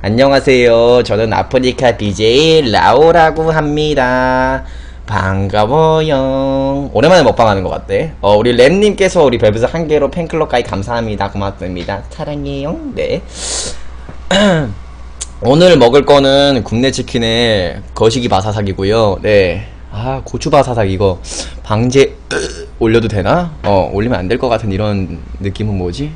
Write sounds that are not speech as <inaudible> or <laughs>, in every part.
안녕하세요. 저는 아프리카 BJ 라오라고 합니다. 반가워요. 오랜만에 먹방하는 것 같대. 어, 우리 램님께서 우리 벨브스 한 개로 팬클럽 가입 감사합니다. 고맙습니다. 사랑해요. 네. <clears throat> 오늘 먹을 거는 굽네 치킨에 거시기 바사삭이고요. 네. 아, 고추 바사삭 이거 방제 <clears throat> 올려도 되나? 어, 올리면 안 될 것 같은 이런 느낌은 뭐지?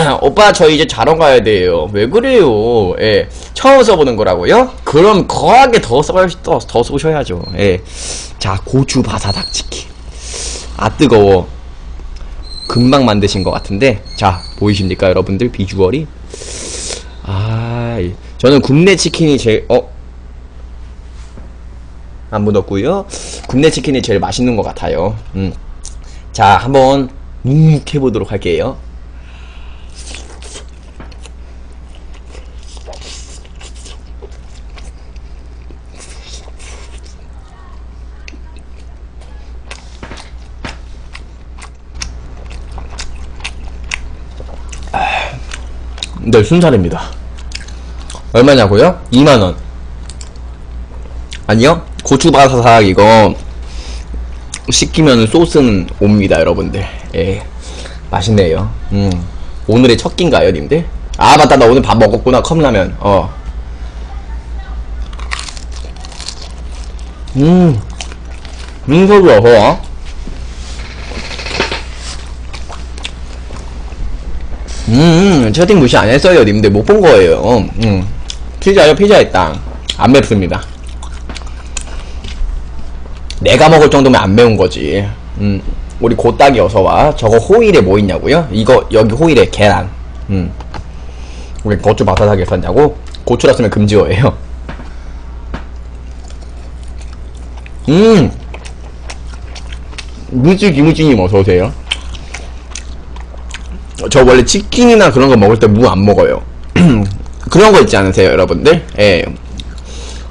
<clears throat> 오빠 저 이제 자러 가야 돼요. 왜 그래요? 예. 처음 써보는 거라고요? 그럼 거하게 더 써, 더, 더 쏘셔야죠. 예. 자, 고추 바사삭 치킨. 아, 뜨거워. 금방 만드신 것 같은데. 자, 보이십니까, 여러분들? 비주얼이? 아, 이- 저는 굽네 치킨이 제일, 어? 안 묻었고요. 굽네 치킨이 제일 맛있는 것 같아요. 음. 자, 한번 묵묵 해보도록 할게요. 네, 순살입니다. 얼마냐고요? 2만원. 아니요? 고추바사삭 이거 시키면 소스는 옵니다, 여러분들. 예. 맛있네요. 음. 오늘의 첫 끼인가요, 님들? 아, 맞다. 나 오늘 밥 먹었구나. 컵라면. 어. 음. 민소도 어서 와. 음, 채팅 무시 안 했어요, 님들. 못 본 거예요. 음. 피자요, 피자의 땅. 안 맵습니다. 내가 먹을 정도면 안 매운 거지. 음. 우리 고딱이 어서와. 저거 호일에 뭐 있냐고요? 이거, 여기 호일에 계란. 음. 우리 고추 바사삭에 썼냐고? 고추라 쓰면 금지어예요. 음. 무지 김우찌님 어서오세요. 저 원래 치킨이나 그런 거 먹을 때 무 안 먹어요. <clears throat> 그런 거 있지 않으세요, 여러분들? 예.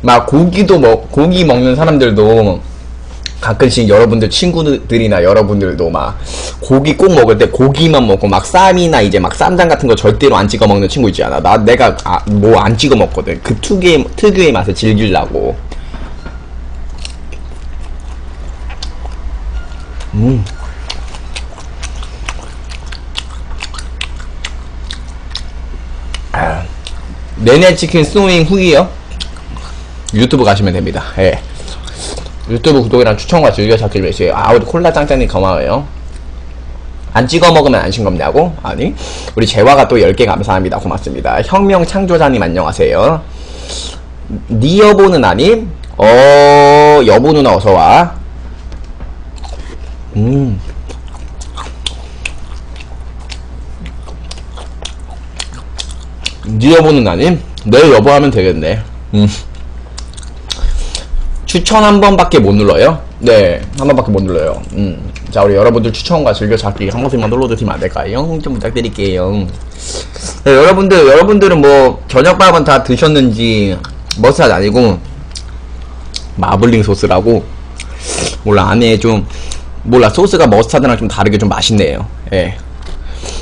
막 고기도 먹, 고기 먹는 사람들도 가끔씩 여러분들 친구들이나 여러분들도 막 고기 꼭 먹을 때 고기만 먹고 막 쌈이나 이제 막 쌈장 같은 거 절대로 안 찍어 먹는 친구 있지 않아? 나 내가 아, 뭐 안 찍어 먹거든. 그 특유의 특유의 맛을 즐기려고. 음. 내내 치킨 스노잉 후기요? 유튜브 가시면 됩니다. 예. 유튜브 구독이랑 추천과 즐겨찾기를 외치요 아, 우리 콜라 짱짱님 고마워요. 안 찍어 먹으면 안 싱겁냐고? 아니. 우리 재화가 또 10개 감사합니다. 고맙습니다. 혁명 창조자님 안녕하세요. 니 여보는 아니? 어, 여보 누나 어서와. 음. 니 여보는 아님? 내 여보 하면 되겠네. 음. 추천 한 번밖에 못 눌러요? 네, 한 번밖에 못 눌러요. 음. 자, 우리 여러분들 추천과 즐겨찾기 한 번씩만 눌러주시면 안 될까요? 좀 부탁드릴게요. 네, 여러분들, 여러분들은 뭐, 저녁밥은 다 드셨는지, 머스타드 아니고, 마블링 소스라고, 몰라, 안에 좀, 몰라, 소스가 머스타드랑 좀 다르게 좀 맛있네요. 예.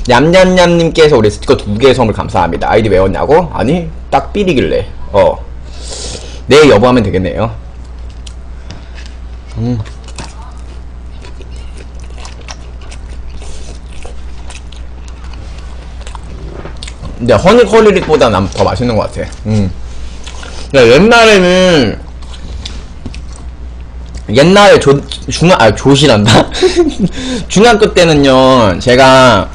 냠냠냠님께서 우리 스티커 두 개의 선물 감사합니다. 아이디 외웠냐고? 아니, 딱 삐리길래. 어. 네, 여보 하면 되겠네요. 음. 근데 허니 컬리릭보다 난 더 맛있는 것 같아. 음. 야, 옛날에는 옛날에 조, 중학, 아, 조시란다? <laughs> 중학교 때는요, 제가,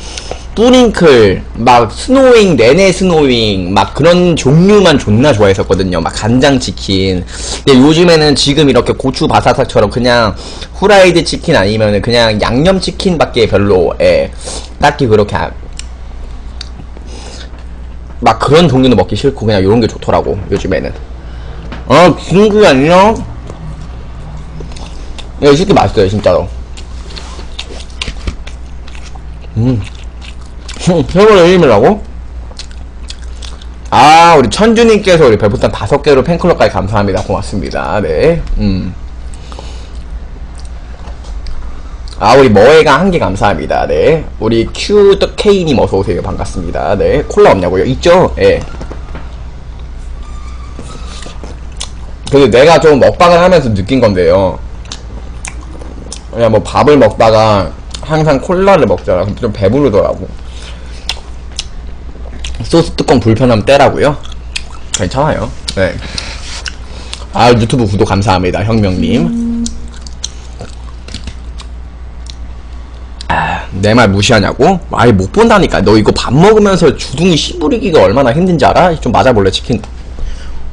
뿌링클, 막, 스노윙, 내내 스노윙, 막 그런 종류만 존나 좋아했었거든요. 막 간장치킨. 근데 요즘에는 지금 이렇게 고추 바사삭처럼 그냥 후라이드 치킨 아니면은 그냥 양념치킨 밖에 별로, 예, 딱히 그렇게, 안- 막 그런 종류는 먹기 싫고 그냥 이런 게 좋더라고, 요즘에는. 어, 친구 안녕? 야, 이 새끼 맛있어요, 진짜로. 음. 세월의 힘이라고? 아, 우리 천주님께서 우리 별풍선 다섯 개로 팬클럽까지 감사합니다. 고맙습니다. 네. 음. 아, 우리 머해가 한 개 감사합니다. 네. 우리 큐더 케이님 어서오세요. 반갑습니다. 네. 콜라 없냐고요? 있죠? 예. 그래서 내가 좀 먹방을 하면서 느낀 건데요. 그냥 뭐 밥을 먹다가 항상 콜라를 먹잖아. 좀 배부르더라고. 소스 뚜껑 불편하면 떼라고요? 괜찮아요. 네. 아, 유튜브 구독 감사합니다. 혁명님. 내말 무시하냐고? 아예 못 본다니까. 너 이거 밥 먹으면서 주둥이 씨부리기가 얼마나 힘든지 알아? 좀 맞아볼래, 치킨.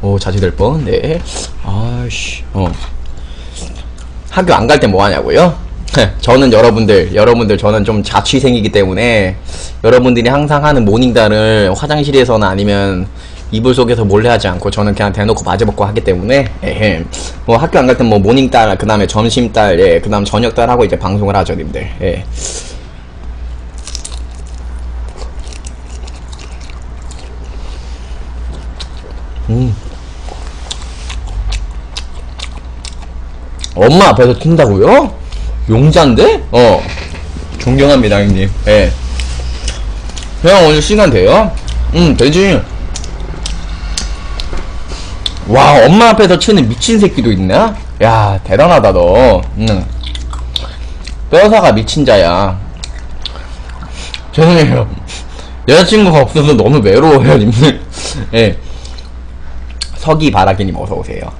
오, 자제될 뻔. 네. 아씨, 어. 학교 안 갈 때 뭐 하냐고요? 저는 여러분들, 여러분들 저는 좀 자취생이기 때문에 여러분들이 항상 하는 모닝단을 화장실에서나 아니면 이불 속에서 몰래 하지 않고 저는 그냥 대놓고 맞아먹고 하기 때문에 에헴. 뭐 학교 안 갈 땐 뭐 모닝딸, 그 다음에 점심딸, 예, 그 다음 저녁딸 하고 이제 방송을 하죠, 님들. 예. 엄마 앞에서 튄다고요? 용자인데? 어. 존경합니다, 형님. 예. 형, 오늘 시간 돼요? 응, 되지. 와, 엄마 앞에서 치는 미친 새끼도 있나? 야, 대단하다, 너. 응. 뼈사가 미친 자야. 죄송해요. 여자친구가 없어서 너무 외로워요, 님들. 예. 서기 바라기님 어서오세요.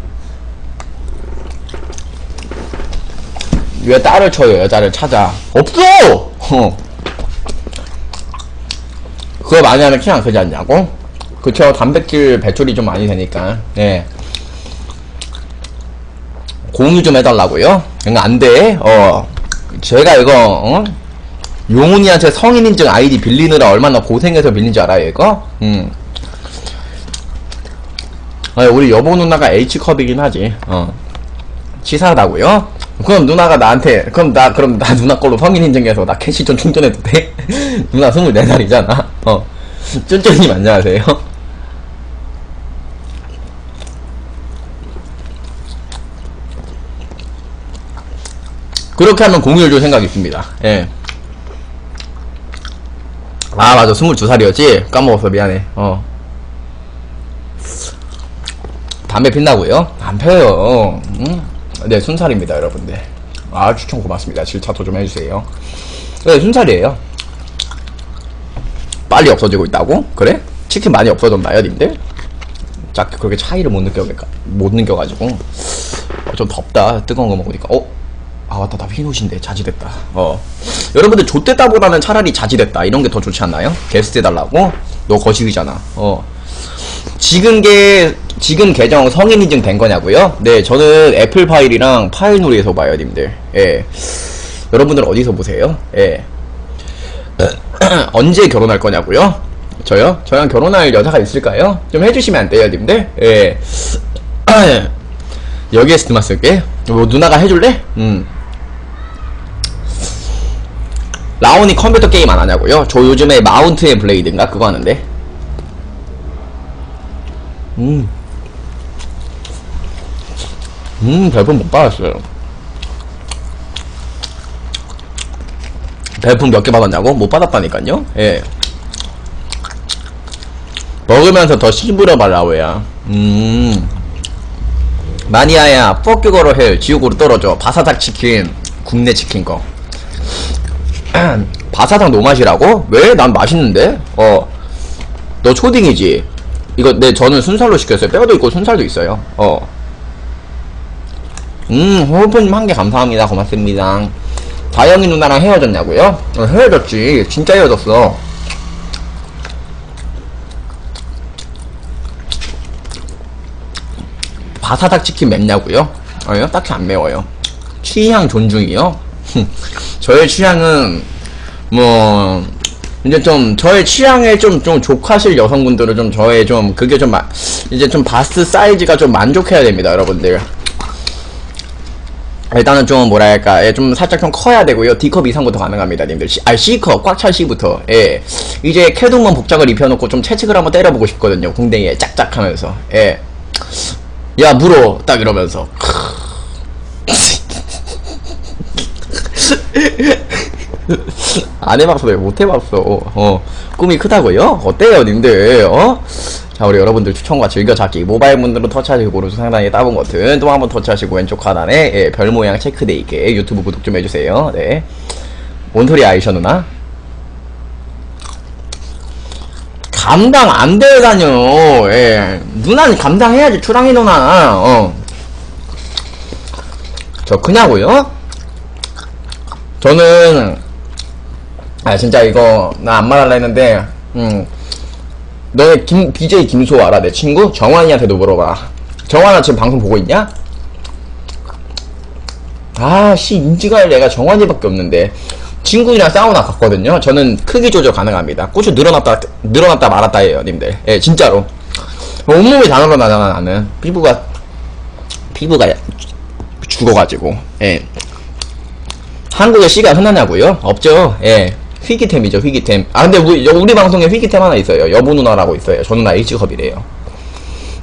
왜 딸을 쳐요 여자를 찾아? 없어! 어. 그거 많이 하면 키 안 크지 않냐고? 그쵸 단백질 배출이 좀 많이 되니까. 네. 공유 좀 해달라고요? 이거 안돼. 어. 제가 이거 어? 용훈이한테 성인인증 아이디 빌리느라 얼마나 고생해서 빌린지 알아요 이거? 음. 아, 우리 여보 누나가 H컵이긴 하지. 어. 치사하다고요? 그럼 누나가 나한테 그럼 나 그럼 나 누나 걸로 성인 인증해서 나 캐시 좀 충전해도 돼? <laughs> 누나 24살이잖아. 어. 쫀쫀님 안녕하세요. 그렇게 하면 공유를 줄 생각이 있습니다. 예. 아 맞아. 22살이었지? 까먹었어. 미안해. 어. 담배 핀다고요? 안 펴요. 음? 네 순살입니다 여러분들 아 추천 고맙습니다 질차도 좀 해주세요 네 순살이에요 빨리 없어지고 있다고? 그래? 치킨 많이 없어졌나요 님들? 짝 그렇게 차이를 못 느껴 못 느껴가지고 어, 좀 덥다 뜨거운 거 먹으니까 어? 아 맞다 나 흰옷인데 자지됐다 어 여러분들 좆됐다 보다는 차라리 자지됐다 이런 게 더 좋지 않나요? 게스트 해달라고? 너 거식이잖아 어 지금 게 지금 계정 성인 인증 된 거냐고요? 네, 저는 애플 파일이랑 파일놀이에서 봐요, 님들. 예. 여러분들 어디서 보세요? 예. <clears throat> 언제 결혼할 거냐고요? 저요? 저랑 결혼할 여자가 있을까요? 좀 해주시면 안 돼요, 님들? 예. <clears throat> 여기에 스트마 쓸게. 뭐 누나가 해줄래? 음. 라온이 컴퓨터 게임 안 하냐고요? 저 요즘에 마운트 앤 블레이드인가 그거 하는데. 음. 음, 별풍 못 받았어요. 별풍 몇 개 받았냐고? 못 받았다니까요? 예. 먹으면서 더 씹으려 말라고야. 음. 마니아야, 뻑큐 걸어 해. 지옥으로 떨어져. 바사삭 치킨. 국내 치킨 거. <clears throat> 바사삭 노맛이라고? 왜? 난 맛있는데? 어. 너 초딩이지? 이거, 네, 저는 순살로 시켰어요. 뼈도 있고 순살도 있어요. 어. 음, 호흡님 한 개 감사합니다. 고맙습니다. 다영이 누나랑 헤어졌냐고요? 어, 헤어졌지. 진짜 헤어졌어. 바사삭 치킨 맵냐고요? 아니요, 딱히 안 매워요. 취향 존중이요? <laughs> 저의 취향은, 뭐, 이제 좀, 저의 취향에 좀, 좀 족하실 여성분들은 좀 저의 좀, 그게 좀, 마, 이제 좀 바스 사이즈가 좀 만족해야 됩니다, 여러분들. 일단은 좀 뭐랄까? 예, 좀 살짝 좀 커야 되고요. D컵 이상부터 가능합니다 님들. C, 아 C컵 꽉 찬 C부터. 예. 이제 캐동만 복장을 입혀놓고 좀 채찍을 한번 때려보고 싶거든요. 궁뎅이에 짝짝 하면서. 예야 물어. 딱 이러면서 <laughs> <laughs> 안 해봤어, 왜못 해봤어. 어, 꿈이 크다고요? 어때요, 님들? 어? 자, 우리 여러분들 추천과 즐겨찾기. 모바일 문으로 터치하시고 오른쪽 상단에 따본 버튼, 또 한번 터치하시고 왼쪽 하단에 예, 별 모양 체크돼 있게 유튜브 구독 좀 해주세요. 네. 뭔 소리 아이셔 누나? 감당 안 되다뇨. 예. 누나는 감당해야지, 추랑이 누나. 어. 저 크냐고요? 저는 아 진짜 이거 나 안 말할라 했는데 음 너네 김 BJ 김소 알아? 내 친구? 정환이한테도 물어봐. 정환아 지금 방송 보고 있냐? 아씨 인지갈 얘가 정환이밖에 없는데. 친구들이랑 사우나 갔거든요. 저는 크기 조절 가능합니다. 고추 늘어났다 늘어났다 말았다 해요 님들. 예 진짜로. 온몸이 다 늘어나잖아 나는. 피부가 피부가 죽어가지고. 예. 한국에 씨가 흔하냐고요? 없죠. 예. 휘기템이죠, 휘기템. 아, 근데 우리, 여- 우리 방송에 휘기템 하나 있어요. 여보 누나라고 있어요. 저 누나 H컵이래요.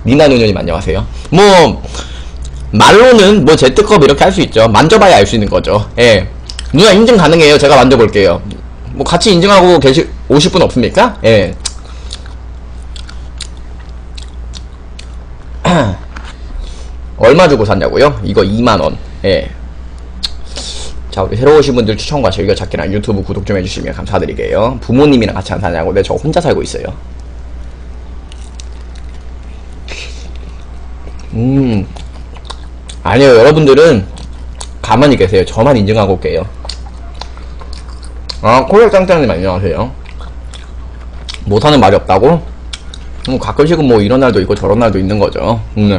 미나 누님님 안녕하세요. 뭐, 말로는 뭐 Z컵 이렇게 할 수 있죠. 만져봐야 알 수 있는 거죠. 예. 누나 인증 가능해요. 제가 만져볼게요. 뭐 같이 인증하고 계시, 오실 분 없습니까? 예. <clears throat> 얼마 주고 샀냐고요? 이거 2만원. 예. 자, 새로 오신 분들 추천과 즐겨찾기랑 유튜브 구독 좀 해주시면 감사드리게요. 부모님이랑 같이 안 사냐고. 네, 저 혼자 살고 있어요. 음. 아니요, 여러분들은 가만히 계세요. 저만 인증하고 올게요. 아, 코렉 짱짱님 안녕하세요. 못하는 말이 없다고? 음, 가끔씩은 뭐 이런 날도 있고 저런 날도 있는 거죠. 음,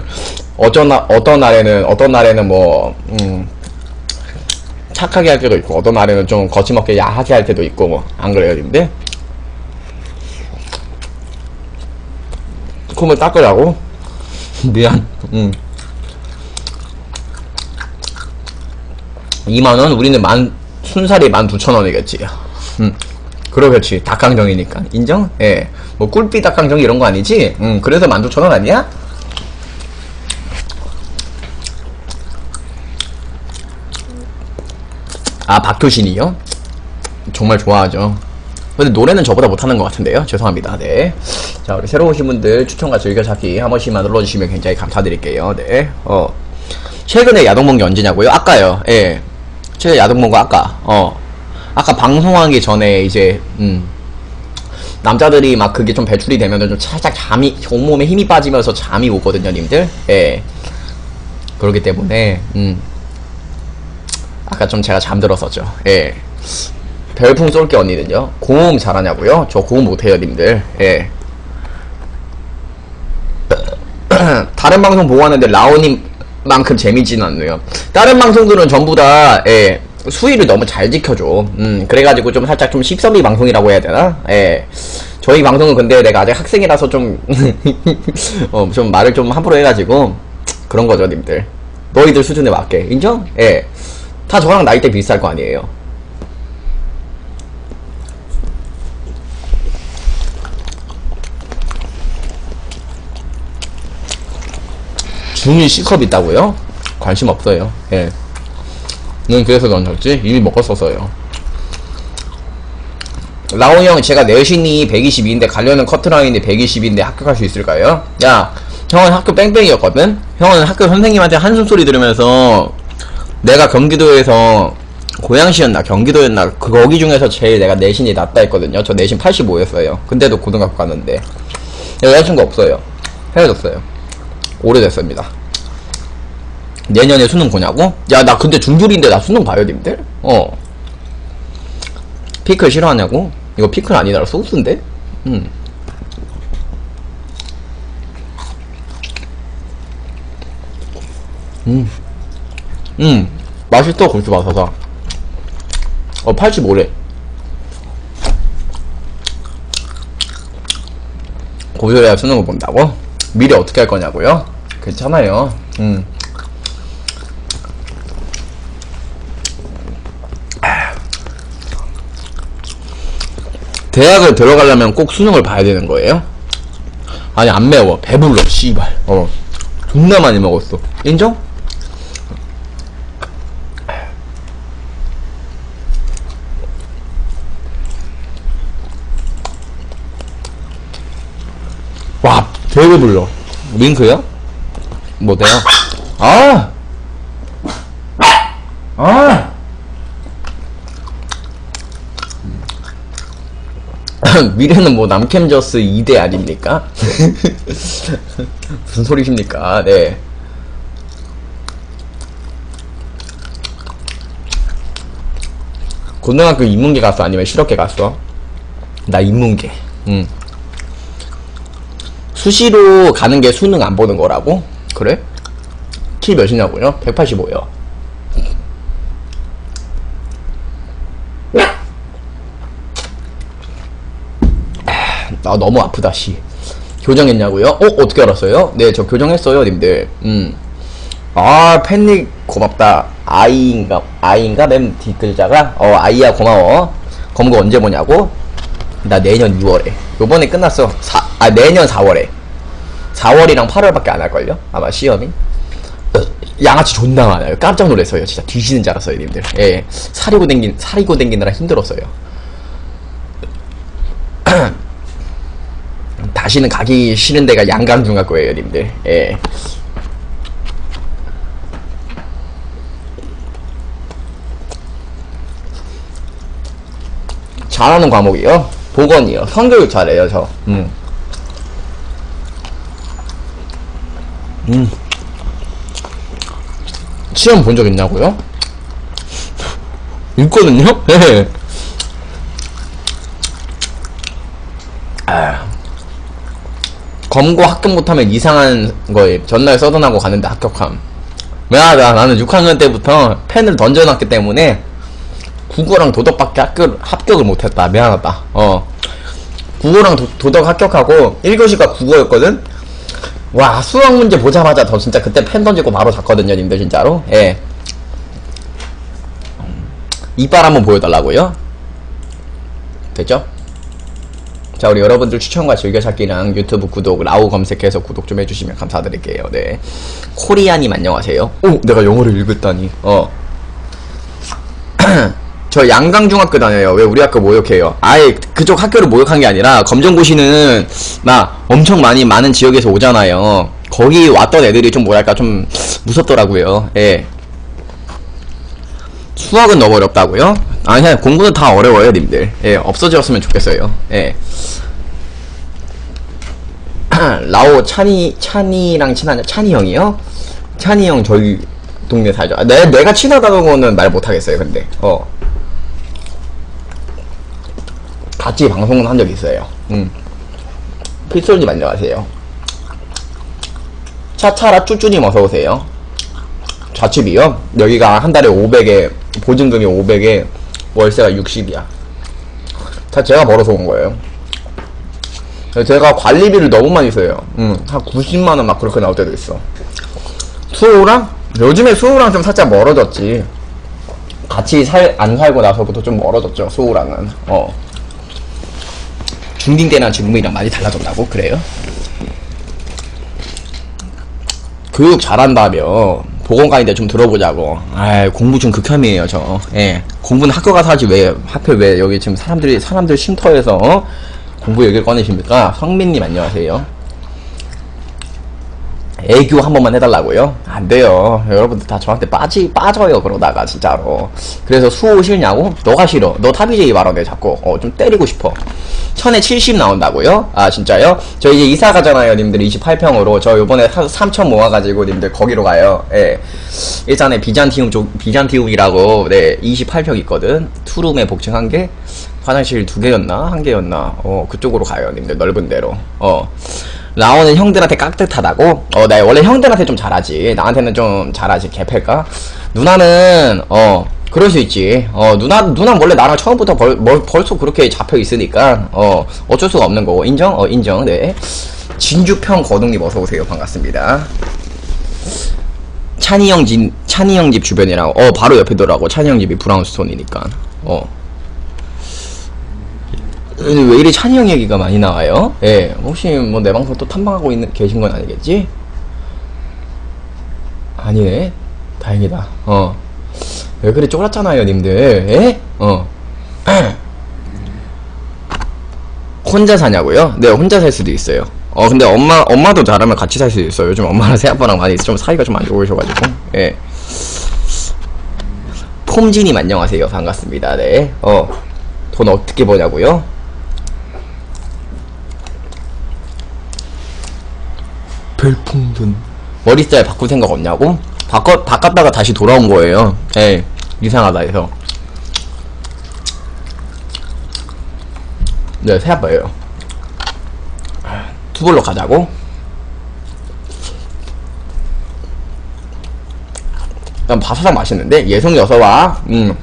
날, 어떤 날에는, 어떤 날에는 뭐, 음, 착하게 할 때도 있고 어떤 날에는 좀 거침없게 야하게 할 때도 있고 뭐 안 그래요 님들? 콧물 닦으라고? <laughs> 미안 음. 2만원 우리는 만 순살이 19,000원이겠지 음. 그러겠지 닭강정이니까 인정? 예. 뭐 꿀비 닭강정 이런 거 아니지? 음. 그래서 19,000원 아니야? 아 박효신이요? 정말 좋아하죠. 근데 노래는 저보다 못하는 것 같은데요. 죄송합니다. 네. 자 우리 새로 오신 분들 추천과 즐겨찾기 한 번씩만 눌러주시면 굉장히 감사드릴게요. 네. 어 최근에 야동 본게 언제냐고요? 아까요. 예. 최근에 야동 본거 아까. 어. 아까 방송하기 전에 이제 음. 남자들이 막 그게 좀 배출이 되면은 좀 살짝 잠이 온몸에 힘이 빠지면서 잠이 오거든요, 님들. 예. 그렇기 때문에 음. 아까 좀 제가 잠들었었죠. 예. 별풍 쏠게 언니는요. 고음 잘하냐고요? 저 고음 못해요, 님들. 예. <clears throat> 다른 방송 보고 하는데 라오님만큼 재미지는 않네요. 다른 방송들은 전부 다 예. 수위를 너무 잘 지켜줘. 음, 그래가지고 좀 살짝 좀 식성비 방송이라고 해야 되나? 예. 저희 방송은 근데 내가 아직 학생이라서 좀, <laughs> 어, 좀 말을 좀 함부로 해가지고, 그런 거죠, 님들. 너희들 수준에 맞게. 인정? 예. 다 저랑 나이대 비슷할 거 아니에요. 중이 C컵 있다고요? 관심 없어요. 예. 는 그래서 던졌지? 이미 먹었었어요. 라오 형, 제가 내신이 122인데 가려는 커트라인이 120인데 합격할 수 있을까요? 야, 형은 학교 뺑뺑이였거든? 형은 학교 선생님한테 한숨 소리 들으면서 내가 경기도에서 고양시였나 경기도였나 그 거기 중에서 제일 내가 내신이 낮다 했거든요. 저 내신 85였어요. 근데도 고등학교 갔는데 여자친구 없어요. 헤어졌어요. 오래됐습니다. 내년에 수능 보냐고? 야 나 근데 중졸인데 나 수능 봐요 님들? 어 피클 싫어하냐고? 이거 피클 아니라 소스인데? 음. 음. 음. 맛있어 고추 맛아서 어 85래 고졸해야 수능을 본다고? 미래 어떻게 할 거냐고요? 괜찮아요 음. 대학을 들어가려면 꼭 수능을 봐야 되는 거예요? 아니 안 매워 배불러 씨발 어 존나 많이 먹었어 인정? 되게 불러. 링크요? 뭐대요? 아! 아! <laughs> 미래는 뭐 남캠저스 2대 아닙니까? <laughs> 무슨 소리십니까? 네. 고등학교 인문계 갔어? 아니면 실업계 갔어? 나 인문계. 응. 수시로 가는 게 수능 안 보는 거라고? 그래? 키 몇이냐고요? 185요. 나 너무 아프다 씨. 교정했냐고요? 어 어떻게 알았어요? 네 저 교정했어요 님들. 음. 아 팬닉 고맙다. 아이인가 아이인가 맨 뒷글자가 어 아이야 고마워. 검거 언제 보냐고? 나 내년 6월에. 요번에 끝났어. 사, 아 내년 4월에. 4월이랑 8월밖에 안 할걸요? 아마 시험이. 어, 양아치 존나 많아요. 깜짝 놀랐어요. 진짜 뒤지는 줄 알았어요, 님들. 예. 사리고 댕긴, 사리고 댕기느라 힘들었어요. <clears throat> 다시는 가기 싫은 데가 양강중학교예요, 님들. 예. 잘하는 과목이요? 보건이요. 성교육 잘해요, 저. 음. 음. 시험 본 적 있냐고요? <laughs> 있거든요? <laughs> 예. 아. 검고 합격 못하면 이상한 거에 전날 써둔하고 가는데 합격함. 미안하다. 나는 6학년 때부터 펜을 던져놨기 때문에 국어랑 도덕밖에 합격, 합격을 못했다. 미안하다. 어. 국어랑 도, 도덕 합격하고 1교시가 국어였거든? 와, 수학 문제 보자마자 저 진짜 그때 펜 던지고 바로 잤거든요, 님들 진짜로. 예. 이빨 한번 보여달라고요? 됐죠? 자, 우리 여러분들 추천과 즐겨찾기랑 유튜브 구독, 라우 검색해서 구독 좀 해주시면 감사드릴게요. 네. 코리아님 안녕하세요. 오, 내가 영어를 읽었다니. 어. 저 양강중학교 다녀요. 왜 우리 학교 모욕해요? 아예 그쪽 학교를 모욕한 게 아니라 검정고시는 막 엄청 많이 많은 지역에서 오잖아요. 거기 왔던 애들이 좀 뭐랄까 좀 무섭더라고요. 예. 수학은 너무 어렵다고요? 아니 공부는 다 어려워요, 님들. 예, 없어졌으면 좋겠어요. 예. <clears throat> 라오 찬이 찬이랑 친하냐? 찬이 형이요? 찬이 형 저희 동네 살죠. 아, 내 내가 친하다는 거는 말 못하겠어요. 근데 어 같이 방송은 한적 있어요. 음. 필솔님 안녕하세요. 차차라 쭈쭈님 어서 오세요. 좌측이요? 여기가 한 달에 500에 보증금이 500에 월세가 60이야. 다 제가 벌어서 온 거예요. 제가 관리비를 너무 많이 써요. 음, 한 90만원 막 그렇게 나올 때도 있어. 수호랑? 요즘에 수호랑 좀 살짝 멀어졌지. 같이 살, 안 살고 나서부터 좀 멀어졌죠, 수호랑은. 어. 중딩 때나 지금이랑 많이 달라졌다고? 그래요? 교육 잘한다며. 보건과인데 좀 들어보자고. 아 공부 좀 극혐이에요, 저. 예. 공부는 학교 가서 하지, 왜, 하필 왜 여기 지금 사람들이, 사람들 쉼터에서, 어? 공부 얘기를 꺼내십니까? 성민님 안녕하세요. 애교 한 번만 해달라고요? 안 돼요. 여러분들 다 저한테 빠지, 빠져요, 그러다가, 진짜로. 그래서 수호 싫냐고? 너가 싫어. 너 탑이제이 발언해, 자꾸. 어, 좀 때리고 싶어. 천에 70 나온다고요? 아, 진짜요? 저 이제 이사 가잖아요, 님들. 28평으로. 저 요번에 3천 모아가지고, 님들 거기로 가요. 예. 일산에 비잔티움 쪽, 비잔티움이라고, 네, 28평 있거든. 투룸에 복층 한 개, 화장실 두 개였나? 한 개였나? 어, 그쪽으로 가요, 님들. 넓은 데로. 어. 라오는 형들한테 깍듯하다고? 어, 나 원래 형들한테 좀 잘하지. 나한테는 좀 잘하지. 개패가. 누나는, 어, 그럴 수 있지. 어, 누나, 누나 원래 나랑 처음부터 벌, 벌, 벌써 그렇게 잡혀 있으니까, 어, 어쩔 수가 없는 거고. 인정? 어, 인정. 네. 진주평 거둥님 어서오세요. 반갑습니다. 찬이 형 집, 찬이 형 집 주변이라고. 어, 바로 옆이더라고. 찬이 형 집이 브라운스톤이니까. 어. 왜 이리 찬이 형 얘기가 많이 나와요? 예, 혹시 뭐 내 방송 또 탐방하고 있는, 계신 건 아니겠지? 아니네. 다행이다. 어. 왜 그래 쫄았잖아요, 님들. 예? 어. <clears throat> 혼자 사냐고요? 네, 혼자 살 수도 있어요. 어 근데 엄마 엄마도 나라면 같이 살수 있어요. 요즘 엄마랑 새아빠랑 많이 좀 사이가 좀 안 좋으셔가지고 예. 폼진님 안녕하세요. 반갑습니다. 네. 어. 돈 어떻게 버냐고요? 별풍선. 머리 스타일 바꿀 생각 없냐고? 바꿔, 바꿨다가 다시 돌아온 거예요. 예. 이상하다 해서. 네, 새아빠예요. 투볼로 가자고? 난 바사삭 맛있는데? 예송이 어서와. 음.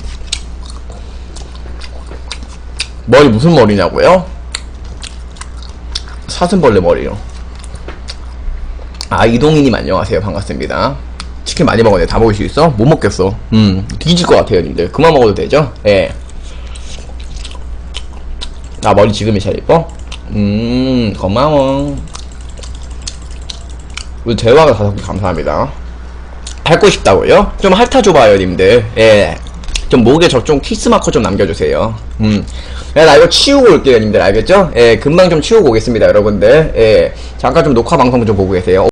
머리 무슨 머리냐고요? 사슴벌레 머리요. 아, 이동희님 안녕하세요. 반갑습니다. 치킨 많이 먹었네. 다 먹을 수 있어? 못 먹겠어. 음, 뒤질 것 같아요, 님들. 그만 먹어도 되죠? 예. 아, 머리 지금이 제일 이뻐? 음, 고마워. 우리 대화가 다섯 개 감사합니다. 핥고 싶다고요? 좀 핥아줘봐요, 님들. 예. 좀 목에 저좀 키스 마커 좀 남겨주세요. 음. 야, 나 이거 치우고 올게요, 님들. 알겠죠? 예, 금방 좀 치우고 오겠습니다, 여러분들. 예. 잠깐 좀 녹화 방송 좀 보고 계세요.